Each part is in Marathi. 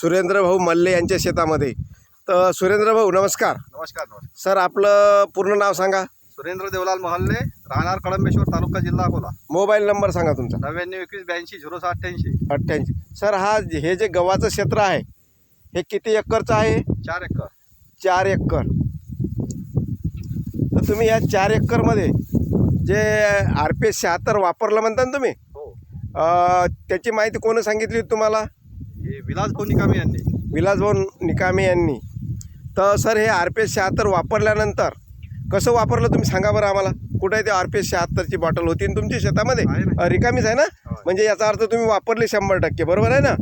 सुरेंद्र भाऊ मल्ले यांच्या शेतामध्ये. तर सुरेंद्र भाऊ नमस्कार. नमस्कार नमस्कार. सर आपलं पूर्ण नाव सांगा. सुरेंद्र देवलाल मोहल्ले राहणार कळंबेश्वर तालुका जिल्हा अकोला. मोबाईल नंबर सांगा तुमचा. नव्याण्णव एकवीस ब्याऐंशी झिरो सहा अठ्ठ्याऐंशी अठ्ठ्याऐंशी. सर हा हे जे गव्हाचं क्षेत्र आहे हे किती एकरचं आहे? चार एकर. चार एकर. तर तुम्ही या चार एकरमध्ये जे आर पी एस शहात्तर वापरलं म्हणता ना तुम्ही? हो. अं, त्याची माहिती कोणी सांगितली होती तुम्हाला? हे विलास भाऊ निकामी यांनी. विलासभाऊ निकामे यांनी. तर सर हे आर पी एस शहात्तर वापरल्यानंतर कसं वापरलं तुम्ही सांगा बरं आम्हाला? कुठे आहे ते आर पी एस शहात्तरची बॉटल होती ना तुमच्या शेतामध्ये? आहे ना. अं, रिकामीच आहे ना? होय. म्हणजे याचा अर्थ तुम्ही वापरले शंभर टक्के बरोबर आहे ना?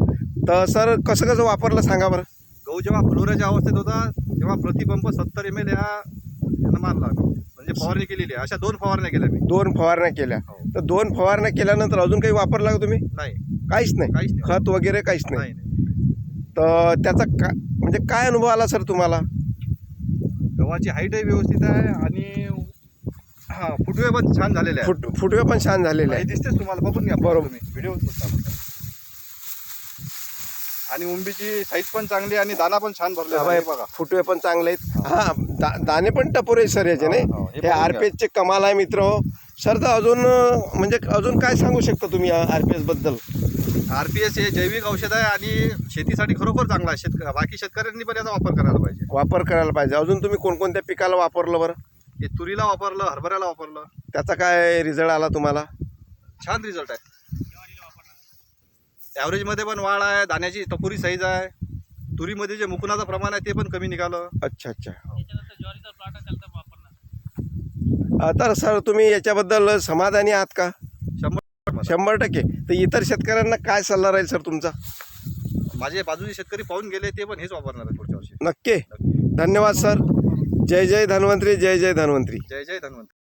तर सर कसं कसं वापरलं सांगा बरं? गहू जेव्हा फुलोऱ्याच्या अवस्थेत होता तेव्हा प्रतिपंप सत्तर एम एल ह्या यानं मारला. म्हणजे फवारणी केलेली आहे. अशा दोन फवारण्या केल्या मी. दोन फवारण्या केल्या. हो. तर दोन फवारण्या केल्यानंतर अजून काही वापरला का तुम्ही? नाही. काहीच नाही. काहीच नाही. खत वगैरे काहीच नाही. नाही नाही. तर त्याचा का म्हणजे काय अनुभव आला सर तुम्हाला? गव्हाची हाईटही व्यवस्थित आहे आणि हा फुटवे पण छान झालेले आहे फुट फुटवे पण छान झालेले हे आहे दिसतेच तुम्हाला बघून घ्या बरोबर. व्हिडिओ आणि उंबीची साईज पण चांगली आहे आणि दाना पण छान भरलेला आहे. बघा. फुटवे पण चांगले आहेत. हा. दा, दाणे पण टपोरे सर याचे हो, हो, नाही? हे. हे बघून आर घ्या. पी एसचे कमाल आहे मित्र. हो सर तर अजून अं, म्हणजे अजून काय सांगू शकता तुम्ही आर पी एसबद्दल? आर पी एस हे जैविक औषध आहे आणि शेतीसाठी खरोखर चांगला आहे. शेतक बाकी शेतकऱ्यांनी पण याचा वापर करायला पाहिजे. वापर करायला पाहिजे. अजून तुम्ही कोणकोणत्या पिकाला वापरलं बरं? हे तुरीला वापरलं हरभऱ्याला वापरलं. त्याचा काय रिझल्ट आला तुम्हाला? छान रिझल्ट आहे. ॲव्हरेजमध्ये पण वाढ आहे दाण्याची टपुरी साईज आहे. तुरीमध्ये जे मुकुनाचं प्रमाण आहे ते पण कमी निघालं. अच्छा अच्छा. तर सर तुम्ही याच्याबद्दल समाधानी आहात का? शंभर शंभर टक्के. तर इतर शेतकऱ्यांना काय सल्ला राहील सर तुमचा? माझे बाजूचे शेतकरी पाहून गेले ते पण हेच वापरणार आहे पुढच्या वर्षी. नक्की. धन्यवाद सर. जय जय धन्वंतरी जय जय धन्वंतरी. जय जय धन्वंतरी.